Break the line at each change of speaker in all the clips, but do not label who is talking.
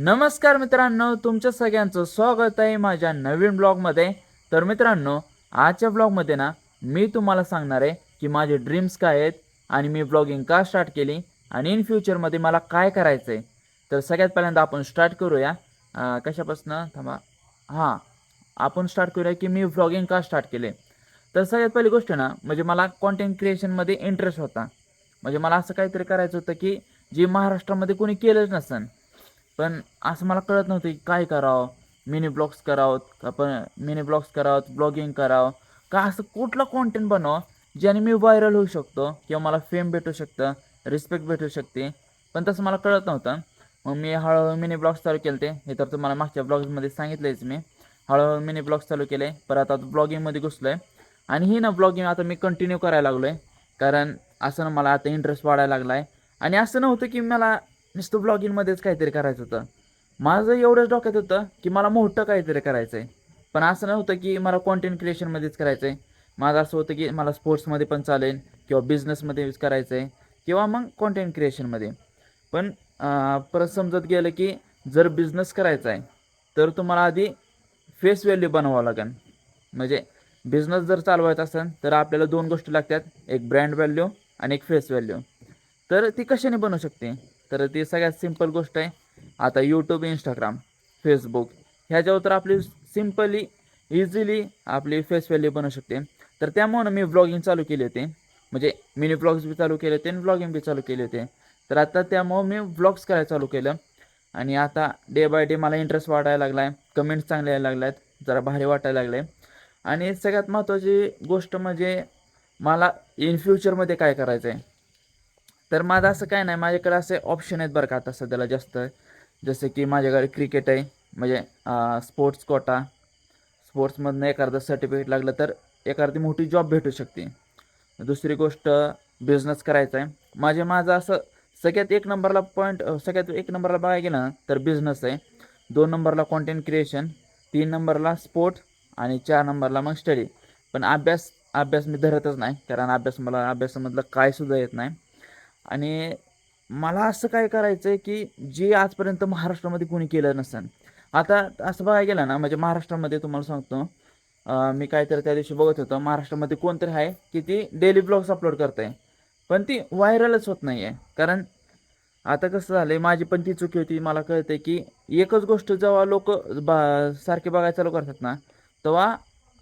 नमस्कार मित्रांनो तुमच्या सगळ्यांचं स्वागत आहे माझ्या नवीन ब्लॉगमध्ये. तर मित्रांनो आजच्या ब्लॉगमध्ये ना मी तुम्हाला सांगणार आहे की माझे ड्रीम्स काय आहेत आणि मी ब्लॉगिंग का स्टार्ट केली आणि इन फ्युचरमध्ये मला काय करायचं आहे. तर सगळ्यात पहिल्यांदा आपण स्टार्ट करूया. कशापासून? थांबा. हां आपण स्टार्ट करूया की मी ब्लॉगिंग का स्टार्ट केले. तर सगळ्यात पहिली गोष्ट ना म्हणजे मला कॉन्टेंट क्रिएशनमध्ये इंटरेस्ट होता. म्हणजे मला असं काहीतरी करायचं होतं की जे महाराष्ट्रामध्ये कोणी केलंच नसन पण असं मला कळत नव्हतं की काय करावं. मिनी ब्लॉग्स करावं का मिनी ब्लॉग्स करावं ब्लॉगिंग करावं. का असं कुठलं कॉन्टेंट बनवावं ज्याने मी व्हायरल होऊ शकतो किंवा मला फेम भेटू शकतं रिस्पेक्ट भेटू शकते. पण तसं मला कळत नव्हतं. मग मी हळूहळू मिनी ब्लॉग्स चालू केले ते हे तर तुम्हाला मागच्या ब्लॉग्समध्ये सांगितलंच मी. हळूहळू मिनी ब्लॉग्स चालू केले. परत आता ब्लॉगिंगमध्ये घुसलो आहे आणि ही ना ब्लॉगिंग आता मी कंटिन्यू करायला लागलो आहे कारण असं ना मला आता इंटरेस्ट वाढायला लागला आहे आणि असं नव्हतं की मला नुसतं ब्लॉगिंगमध्येच काहीतरी करायचं होतं. माझं एवढंच डोक्यात होतं की मला मोठं काहीतरी करायचं आहे पण असं नव्हतं की मला कॉन्टेंट क्रिएशनमध्येच करायचं आहे माझं असं होतं की मला स्पोर्ट्समध्ये पण चालेल किंवा बिझनेसमध्ये करायचं आहे किंवा मग कॉन्टेंट क्रिएशनमध्ये पण परत समजत गेलं की जर बिझनेस करायचा आहे तर तुम्हाला आधी फेस व्हॅल्यू बनवावं लागेल. म्हणजे बिझनेस जर चालवायचा असेल तर आपल्याला दोन गोष्टी लागतात. एक ब्रँड व्हॅल्यू आणि एक फेस व्हॅल्यू तर ती कशाने बनू शकते? तर ती सगळ्यात सिंपल गोष्ट आहे. आता यूट्यूब इंस्टाग्राम फेसबुक ह्याच्यावर तर आपली सिम्पली इझिली आपली फेस व्हॅल्यू बनू शकते. तर त्यामुळं मी ब्लॉगिंग चालू केली होती. म्हणजे मिनी ब्लॉग्स बी चालू केले होते आणि ब्लॉगिंग बी चालू केले होते. तर आता त्यामुळं मी ब्लॉग्स करायला चालू केलं. आणि आता डे बाय डे मला इंटरेस्ट वाढायला लागला आहे कमेंट्स चांगले यायला लागल्या आहेत जरा भारी वाटायला लागले आणि सगळ्यात महत्त्वाची गोष्ट म्हणजे मला इन फ्युचरमध्ये काय करायचं आहे तर माझं असं काय नाही माझ्याकडे असे ऑप्शन आहेत बरं का आता सध्याला जास्त. जसं की माझ्याकडे क्रिकेट आहे म्हणजे स्पोर्ट्स कोटा स्पोर्ट्समधनं एखादं सर्टिफिकेट लागलं तर एखादी मोठी जॉब भेटू शकते. दुसरी गोष्ट बिझनेस करायचा आहे. माझे माझं असं सगळ्यात एक नंबरला पॉईंट सगळ्यात एक नंबरला बघायला गेलं तर बिझनेस आहे. दोन नंबरला कॉन्टेंट क्रिएशन तीन नंबरला स्पोर्ट आणि चार नंबरला मग स्टडी पण अभ्यास अभ्यास मी धरतच नाही कारण अभ्यास मला अभ्यासामधलं काय सुद्धा येत नाही. आणि मला असं काय करायचं आहे की जे आजपर्यंत महाराष्ट्रामध्ये कोणी केलं नसेल. आता असं बघायला गेलं ना म्हणजे महाराष्ट्रामध्ये तुम्हाला सांगतो मी काहीतरी त्या दिवशी बघत होतो महाराष्ट्रामध्ये कोणतरी आहे की ती डेली ब्लॉग्स अपलोड करत आहे पण ती व्हायरलच होत नाही आहे कारण आता कसं झालं आहे माझी पण ती चुकी होती. मला कळतं की एकच गोष्ट जेव्हा लोक बा सारखे बघायला चालू करतात ना तेव्हा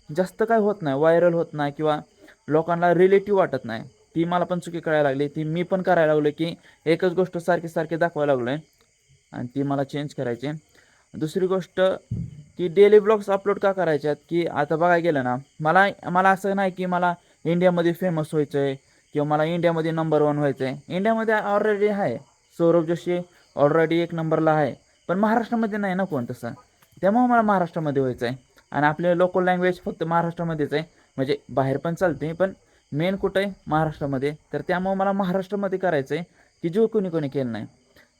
जास्त काय होत नाही व्हायरल होत नाही किंवा लोकांना रिलेटिव्ह वाटत नाही. ती मला पण चुकी कळायला लागली. ती मी पण करायला लागलो की एकच गोष्ट सारखी सारखी दाखवायला लागलो आहे आणि ती मला चेंज करायची. दुसरी गोष्ट की डेली ब्लॉग्स अपलोड का करायचे आहेत की आता बघायला गेलं ना मला मला असं नाही की मला इंडियामध्ये फेमस व्हायचं आहे किंवा मला इंडियामध्ये नंबर वन व्हायचं आहे इंडियामध्ये ऑलरेडी आहे. सौरभ जोशी ऑलरेडी एक नंबरला आहे. पण महाराष्ट्रामध्ये नाही ना कोण तसं? त्यामुळं मला महाराष्ट्रामध्ये व्हायचं आहे आणि आपले लोकल लँग्वेज फक्त महाराष्ट्रामध्येच आहे. म्हणजे बाहेर पण चालते पण मेन कुठं आहे? महाराष्ट्रामध्ये. तर त्यामुळं मला महाराष्ट्रामध्ये करायचं आहे की जो कोणी कोणी केलं नाही.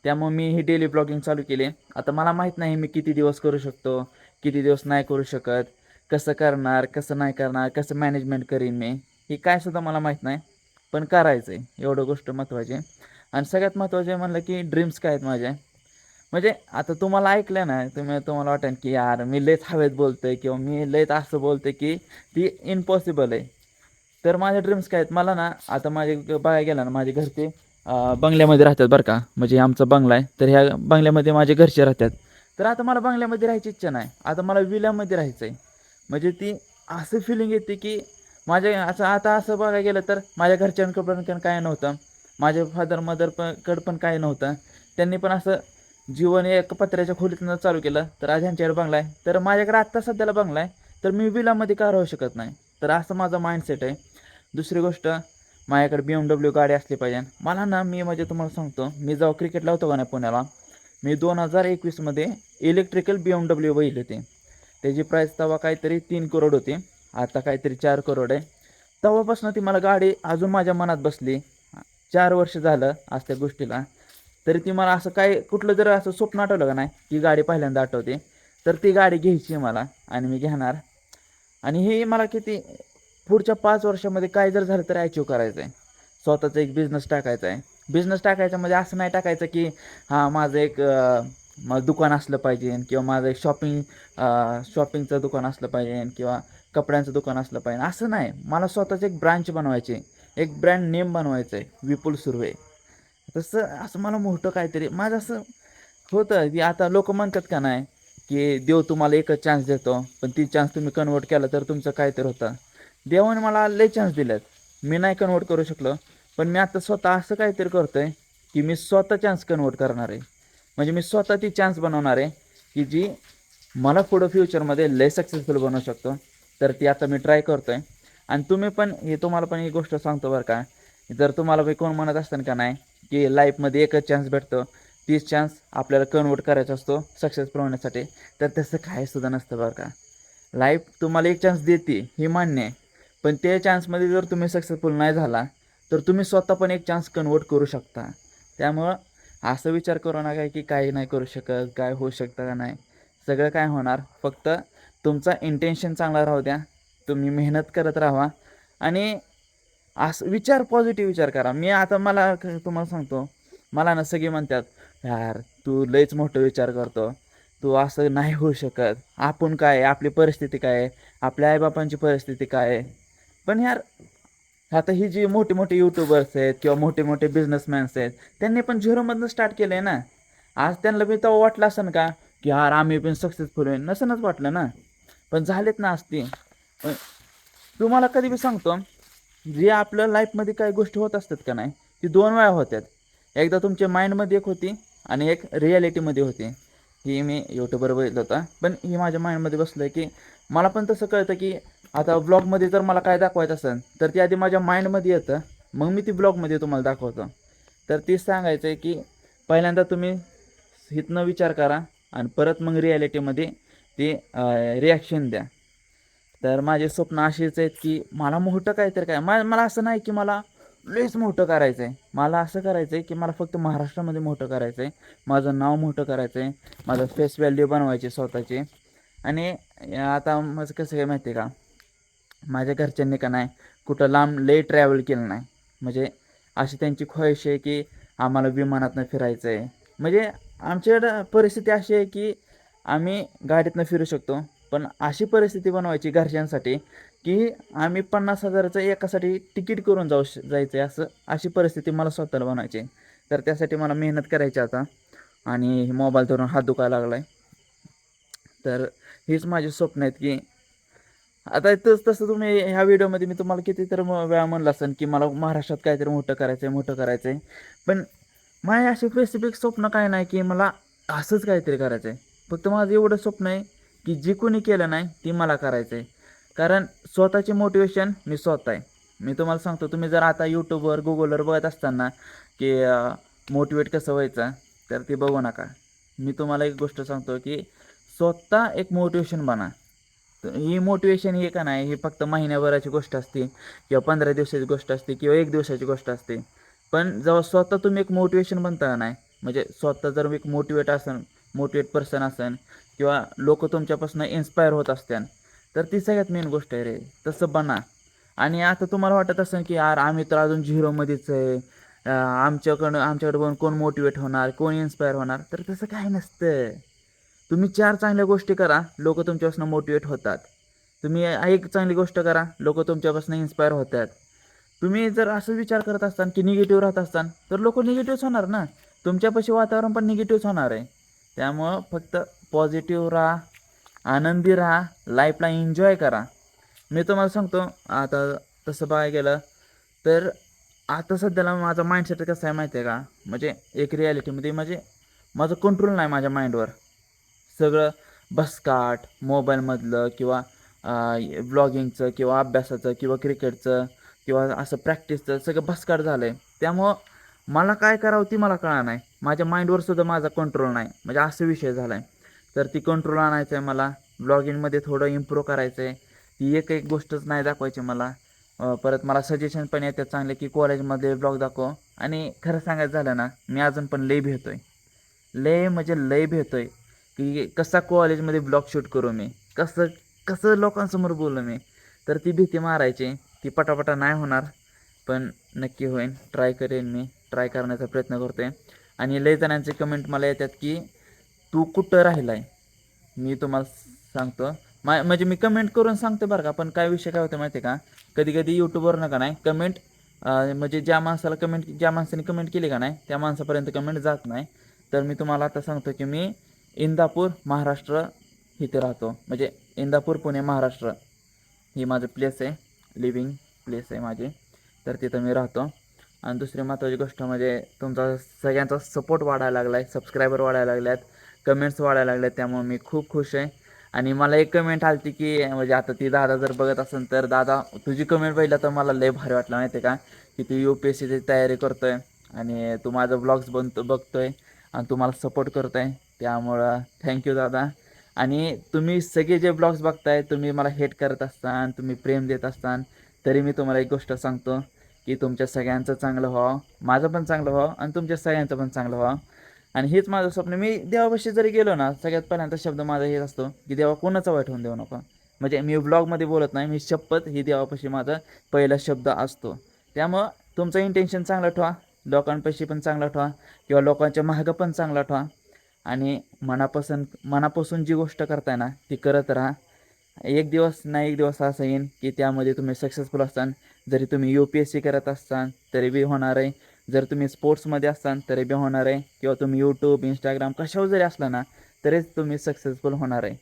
त्यामुळे मी ही डेली ब्लॉगिंग चालू केली. आता मला माहीत नाही मी किती दिवस करू शकतो किती दिवस नाही करू शकत कसं करणार कसं नाही करणार कसं मॅनेजमेंट करीन मी हे काय सुद्धा मला माहीत नाही. पण करायचं आहे एवढं गोष्ट महत्त्वाची आहे. आणि सगळ्यात महत्त्वाचे म्हणलं की ड्रीम्स काय आहेत माझे म्हणजे आता तुम्हाला ऐकलं ना तुम्ही तुम्हाला वाटेल की यार मी लयच हवेत बोलतोय किंवा मी लयच असं बोलतोय की ती इम्पॉसिबल आहे. तर माझ्या ड्रीम्स काय आहेत? मला ना आता माझे बघायला गेला ना माझे घरचे बंगल्यामध्ये राहतात बरं का. म्हणजे आमचा बंगला आहे. तर ह्या बंगल्यामध्ये माझे घरचे राहतात. तर आता मला बंगल्यामध्ये राहायची इच्छा नाही. आता मला विल्यामध्ये राहायचं आहे म्हणजे ती असं फिलिंग येते की माझ्या असं आता असं बघायला गेलं तर माझ्या घरच्यांकडं पण काय नव्हतं. माझ्या फादर मदर पण कड पण काय नव्हतं. त्यांनी पण असं जीवन एक पत्र्याच्या खोलीतनं चालू केलं. तर आज ह्यांच्याकडे बंगला आहे. तर माझ्याकडे आत्ता सध्याला बंगला आहे. तर मी विलामध्ये का राहू शकत नाही? तर असं माझा माइंडसेट आहे. दुसरी गोष्ट माझ्याकडे बी एम डब्ल्यू गाडी असली पाहिजे. मला ना मी म्हणजे तुम्हाला सांगतो मी जेव्हा क्रिकेटला होतो का नाही पुण्याला मी दोन हजार एकवीसमध्ये इलेक्ट्रिकल बी एम डब्ल्यू बघितली होती. त्याची प्राईस तेव्हा काहीतरी तीन करोड होती आता काहीतरी चार करोड आहे. तेव्हापासून ती मला गाडी अजून माझ्या मनात बसली. चार वर्ष झालं आज त्या गोष्टीला. तरी ती मला असं काय कुठलं जर असं स्वप्न आठवलं का नाही ती गाडी पहिल्यांदा आठवते. तर ती गाडी घ्यायची आहे मला आणि मी घेणार. आणि हे मला किती पुढच्या पाच वर्षामध्ये काय जर झालं तर अचीव करायचं आहे स्वतःचा एक बिझनेस टाकायचा आहे बिझनेस टाकायचा म्हणजे असं नाही टाकायचं की हां माझं एक मला दुकान असलं पाहिजे किंवा माझं एक शॉपिंग शॉपिंगचं दुकान असलं पाहिजे किंवा कपड्यांचं दुकान असलं पाहिजे. असं नाही. मला स्वतःचं एक ब्रँच बनवायचे. एक ब्रँड नेम बनवायचं आहे विपुल सुर्वे. तसं असं मला मोठं काहीतरी माझं असं होतं की आता लोक म्हणतात का नाही की देव तुम्हाला एकच चान्स देतो पण ती चान्स तुम्ही कन्वर्ट केला तर तुमचं काहीतरी होतं. देवाने मला लय चान्स दिलेत. मी नाही कन्वर्ट करू शकलो पण मी आता स्वतः असं काहीतरी करतो आहे की मी स्वतः चान्स कन्वर्ट करणार आहे. म्हणजे मी स्वतः ती चान्स बनवणार आहे की जी मला पुढं फ्युचरमध्ये लय सक्सेसफुल बनवू शकतो. तर ती आता मी ट्राय करतो आहे आणि तुम्ही पण हे तुम्हाला पण ही गोष्ट सांगतो बरं का. जर तुम्हाला बी कोण म्हणत असतं का नाही की लाईफमध्ये एकच चान्स भेटतो तीच चान्स आपल्याला कन्वर्ट करायचा असतो सक्सेसफुल होण्यासाठी तर तसं काय सुद्धा नसतं बरं का. लाईफ तुम्हाला एक चान्स देते हे मान्य आहे. पण त्या चान्समध्ये जर तुम्ही सक्सेसफुल नाही झाला तर तुम्ही स्वतः पण एक चान्स कन्वर्ट करू शकता. त्यामुळं असं विचार करू नका की काही नाही करू शकत काय होऊ शकतं का नाही. सगळं काय होणार फक्त तुमचा इंटेन्शन चांगला राहू द्या. तुम्ही मेहनत करत राहा. आणि असं विचार पॉझिटिव्ह विचार करा. मी आता मला तुम्हाला सांगतो मला ना सगळे म्हणतात यार तू लयच मोठं विचार करतो. तू असं नाही होऊ शकत. आपण काय आपली परिस्थिती काय आहे? आपल्या आईबापांची परिस्थिती काय आहे? पण यार आता ही जी मोठे मोठे यूट्यूबर्स आहेत किंवा मोठे मोठे बिझनेसमॅन्स आहेत त्यांनी पण झिरोमधनं स्टार्ट केलं आहे ना. आज त्यांना बी तेव्हा वाटलं असं का की यार आम्ही पण सक्सेसफुल होईल नसनच वाटलं ना. पण झालेत ना असते. पण तुम्हाला कधी बी सांगतो जे आपल्या लाईफमध्ये काही गोष्टी होत असतात का नाही ती दोन वेळा होत्यात. एकदा तुमच्या माइंडमध्ये एक होती आणि एक रियालिटीमध्ये होती. ही मी यूट्यूबवर बघितलं होतं. पण ही माझ्या माइंडमध्ये बसलं आहे की मला पण तसं कळतं की आता ब्लॉगमध्ये जर मला काय दाखवायचं असेल तर ती आधी माझ्या माइंडमध्ये येतं. मग मी ती ब्लॉगमध्ये तुम्हाला दाखवतो. तर ते सांगायचं आहे की पहिल्यांदा तुम्ही इथनं विचार करा आणि परत मग रिॲलिटीमध्ये ते रिॲक्शन द्या. तर माझे स्वप्न असेच आहेत की मला मोठं काहीतरी काय मा मला असं नाही की मला लयच मोठं करायचं आहे मला असं करायचं आहे की मला फक्त महाराष्ट्रामध्ये मोठं करायचं आहे माझं नाव मोठं करायचं आहे माझं फेस व्हॅल्यू बनवायची स्वतःची. आणि आता माझं कसं काय माहिती आहे का? माझ्या घरच्यांनी का नाही कुठं लांब लय ट्रॅव्हल केलं नाही. म्हणजे अशी त्यांची ख्वाहिश आहे की आम्हाला विमानातनं फिरायचं आहे म्हणजे आमच्याकडं परिस्थिती अशी आहे की आम्ही गाडीतनं फिरू शकतो. पण अशी परिस्थिती बनवायची घरच्यांसाठी की आम्ही पन्नास हजाराचं एकासाठी तिकीट करून जाऊ श जायचं आहे असं अशी परिस्थिती मला स्वतःला बनवायची आहे. तर त्यासाठी मला मेहनत करायची आता. आणि मोबाईल धरून हात दुखायला लागला आहे तर हीच माझी स्वप्न आहेत की आता तस तसं तुम्ही ह्या व्हिडिओमध्ये मी तुम्हाला कितीतरी वेळा म्हणलं असेल की मला महाराष्ट्रात काहीतरी मोठं करायचं आहे मोठं करायचं आहे पण माझे असे स्पेसिफिक स्वप्न काय नाही की मला असंच काहीतरी करायचं आहे फक्त माझं एवढं स्वप्न आहे की जे कोणी केलं नाही ते मला करायचं आहे कारण स्वतःचे मोटिवेशन मी स्वतः आहे मी तुम्हाला सांगतो तुम्ही जर आता यूट्यूबवर गुगलवर बघत असताना की मोटिवेट कसं व्हायचं तर ते बघू नका. मी तुम्हाला एक गोष्ट सांगतो की स्वतः एक मोटिवेशन बना. तर ही मोटिवेशन हे का नाही ही फक्त महिन्याभराची गोष्ट असते किंवा पंधरा दिवसाची गोष्ट असते किंवा एक दिवसाची गोष्ट असते. पण जेव्हा स्वतः तुम्ही एक मोटिवेशन बनता नाही म्हणजे स्वतः जर एक मोटिवेट असन मोटिवेट पर्सन असन किंवा लोक तुमच्यापासून इन्स्पायर होत असतात तर ती सगळ्यात मेन गोष्ट आहे रे. तसं बना. आणि आता तुम्हाला वाटत असेल की यार आम्ही तर अजून झिरोमध्येच आहे. आमच्याकडं आमच्याकडे बघून कोण मोटिवेट होणार कोण इन्स्पायर होणार? तर तसं काही नसतं तुम्ही चार चांगल्या गोष्टी करा लोक तुमच्यापासून मोटिवेट होतात. तुम्ही एक चांगली गोष्ट करा लोक तुमच्यापासून इन्स्पायर होतात. तुम्ही जर असं विचार करत असताना की निगेटिव्ह राहत असताना तर लोक निगेटिव्हच होणार ना? तुमच्यापाशी वातावरण पण निगेटिव्हच होणार आहे. त्यामुळं फक्त पॉझिटिव्ह राहा आनंदी राहा लाईफला एन्जॉय करा. मी तुम्हाला सांगतो आता तसं बघायला गेलं तर आता सध्याला माझा माइंडसेट कसा आहे माहिती आहे का? म्हणजे एक रियालिटीमध्ये म्हणजे माझं कंट्रोल नाही माझ्या माइंडवर सगळं बसकाट मोबाईलमधलं किंवा ब्लॉगिंगचं किंवा अभ्यासाचं किंवा क्रिकेटचं किंवा असं प्रॅक्टिसचं सगळं बसकाट झालं आहे त्यामुळं मला काय करावं ती मला कळणार नाही. माझ्या माइंडवर सुद्धा माझा कंट्रोल नाही. म्हणजे असं विषय झाला आहे तर ती कंट्रोल आणायचं आहे मला ब्लॉगिंगमध्ये थोडं इम्प्रूव्ह करायचं आहे ती एक एक गोष्टच नाही दाखवायची मला. परत मला सजेशन पण येतात चांगले की कॉलेजमध्ये ब्लॉग दाखव. आणि खरं सांगायचं झालं ना मी अजून पण लय आहे लय म्हणजे लय आहे की कसा कॉलेजमध्ये ब्लॉग शूट करू मी? कसं कसं लोकांसमोर बोलू मी? तर ती भीती मारायची. ती पटापटा नाही होणार. पण नक्की होईन. ट्राय करेन मी. ट्राय करण्याचा प्रयत्न करतो आहे आणि लय जणांचे कमेंट मला येतात की तू कुठं राहिलाय? मी तुम्हाला सांगतो. मा म्हणजे मी कमेंट करून सांगतो बरं का पण काय विषय काय होतं माहिती आहे का? कधी कधी यूट्यूबवर नका नाही कमेंट म्हणजे ज्या माणसाला कमेंट ज्या माणसाने कमेंट केली का नाही त्या माणसापर्यंत कमेंट जात नाही. तर मी तुम्हाला आता सांगतो की मी इंदापूर महाराष्ट्र इथे राहतो. म्हणजे इंदापूर पुणे महाराष्ट्र ही माझं प्लेस आहे लिव्हिंग प्लेस आहे माझी. तर तिथं मी राहतो. आणि दुसरी महत्त्वाची गोष्ट म्हणजे तुमचा सगळ्यांचा सपोर्ट वाढायला लागला आहे सबस्क्रायबर वाढायला लागल्यात. कमेंट्स वाढायला लागल्या त्यामुळे मी खूप खुश आहे. आणि मला एक कमेंट आली की म्हणजे आता ती दादा जर बघत असेल तर दादा तुझी कमेंट पहिलं तर मला लय भारी वाटलं माहिती आहे का? की तू यू पी एस सीची तयारी करतो आहे आणि तू माझं ब्लॉग्स बनतो बघतो आहे आणि तू मला सपोर्ट करतो आहे त्यामुळं थँक्यू दादा. आणि तुम्ही सगळे जे ब्लॉग्स बघताय तुम्ही मला हेट करत असतान तुम्ही प्रेम देत असतान तरी मी तुम्हाला एक गोष्ट सांगतो की तुमच्या सगळ्यांचं चांगलं व्हावं माझं पण चांगलं व्हावं आणि तुमच्या सगळ्यांचं पण चांगलं व्हावं. आणि हेच माझं स्वप्न. मी देवापाशी जरी गेलो ना सगळ्यात पहिल्यांदा शब्द माझा हेच असतो की देवा कोणाचा वाईट होऊन देऊ नका. म्हणजे मी ब्लॉगमध्ये बोलत नाही मी शपथ ही देवापाशी माझा पहिला शब्द असतो. त्यामुळं तुमचं इंटेन्शन चांगलं ठेवा लोकांपाशी पण चांगला ठेवा किंवा लोकांच्या मागं पण चांगला ठेवा. आणि मनापासून मनापासून जी गोष्ट करताय ना ती करत राहा. एक दिवस ना एक दिवस असं येईन की त्यामध्ये तुम्ही सक्सेसफुल असतान जरी तुम्ही यू पी एस सी करत असतान तरी बी होणार आहे. जर तुम्ही स्पोर्ट्समध्ये असाल तरी बी होणार आहे किंवा तुम्ही यूट्यूब इंस्टाग्राम कशावर जरी असला ना तरीच तुम्ही सक्सेसफुल होणार आहे.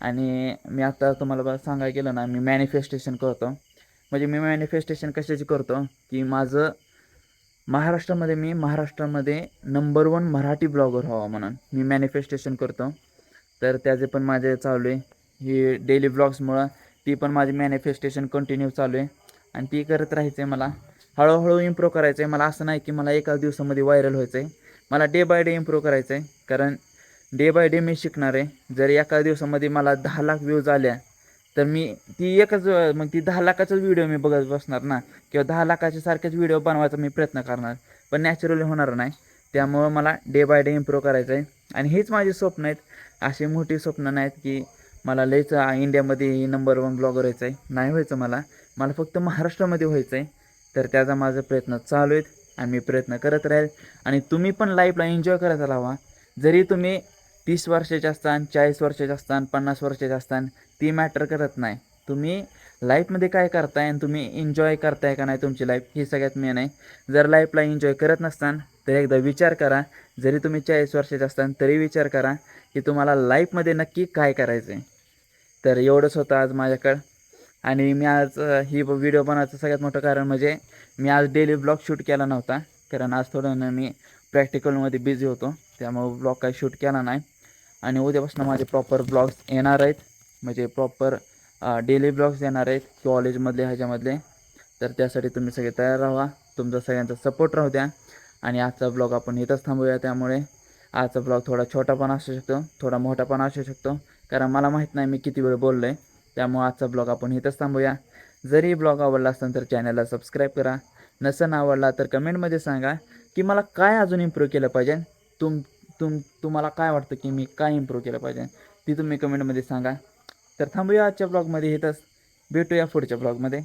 आणि मी आता तुम्हाला बा सांगायला गेलं ना मी मॅनिफेस्टेशन करतो. म्हणजे मी मॅनिफेस्टेशन कशाची करतो की माझं महाराष्ट्रामध्ये मी महाराष्ट्रामध्ये नंबर वन मराठी ब्लॉगर व्हावा म्हणून मी मॅनिफेस्टेशन करतो. तर त्याचे पण माझे चालू आहे. ही डेली ब्लॉग्समुळं ती पण माझी मॅनिफेस्टेशन कंटिन्यू चालू आहे. आणि ती करत राहायचं आहे मला. हळूहळू इम्प्रूव्ह करायचं आहे मला असं नाही की मला एकाच दिवसामध्ये व्हायरल व्हायचं आहे मला डे बाय डे इम्प्रूव्ह करायचं आहे कारण डे बाय डे मी शिकणार आहे. जर एका दिवसामध्ये मला दहा लाख व्ह्यूज आल्या तर मी ती एकच मग ती दहा लाखाचाच व्हिडिओ मी बघत बसणार ना. किंवा दहा लाखाच्या सारखेच व्हिडिओ बनवायचा मी प्रयत्न करणार. पण नॅचरली होणार नाही. त्यामुळं मला डे बाय डे इम्प्रूव्ह करायचं आहे आणि हेच माझे स्वप्न आहेत. अशी मोठी स्वप्न नाहीत की मला लयच इंडियामध्ये नंबर वन ब्लॉगर व्हायचं आहे नाही व्हायचं मला. मला फक्त महाराष्ट्रामध्ये व्हायचं आहे तर त्याचा माझा प्रयत्न चालू आहेत आणि मी प्रयत्न करत राहील. आणि तुम्ही पण लाईफला एन्जॉय करायचा लावा जरी तुम्ही तीस वर्षाचे असतान चाळीस वर्षाचे असतान पन्नास वर्षाचे असतान ती मॅटर करत नाही. तुम्ही लाईफमध्ये काय करताय आणि तुम्ही एन्जॉय करताय का नाही तुमची लाईफ ही सगळ्यात मेन आहे. जर लाईफला एन्जॉय करत नसतान तर एकदा विचार करा. जरी तुम्ही चाळीस वर्षाचे असतान तरी विचार करा की तुम्हाला लाईफमध्ये नक्की काय करायचं आहे तर एवढंच होतं आज माझ्याकडं. आणि मी आज ही व्हिडिओ बनवायचं सगळ्यात मोठं कारण म्हणजे मी आज डेली ब्लॉग शूट केला नव्हता. कारण आज थोडं ना मी प्रॅक्टिकलमध्ये बिझी होतो. त्यामुळे ब्लॉग काही शूट केला नाही. आणि उद्यापासून माझे प्रॉपर ब्लॉग्स येणार आहेत. म्हणजे प्रॉपर डेली ब्लॉग्स येणार आहेत. कॉलेजमधले ह्याच्यामधले. तर त्यासाठी तुम्ही सगळे तयार राहा. तुमचा सगळ्यांचा सपोर्ट राहू द्या. आणि आजचा ब्लॉग आपण इथंच थांबूया. त्यामुळे आजचा ब्लॉग थोडा छोटा पण असू शकतो. थोडा मोठा पण असू शकतो. कारण मला माहीत नाही मी किती वेळ बोललो आहे त्यामुळे आजचा ब्लॉग आपण इथंच थांबूया. जरी ब्लॉग आवडला असेल तर चॅनलला सबस्क्राईब करा. नसन आवडला तर कमेंटमध्ये सांगा की मला काय अजून इम्प्रूव्ह केलं पाहिजे. तुम तुम तुम्हाला काय वाटतं की मी काय इम्प्रूव्ह केलं पाहिजे? ती तुम्ही कमेंटमध्ये सांगा. तर थांबूया आजच्या ब्लॉगमध्ये इथंच. भेटूया पुढच्या ब्लॉगमध्ये.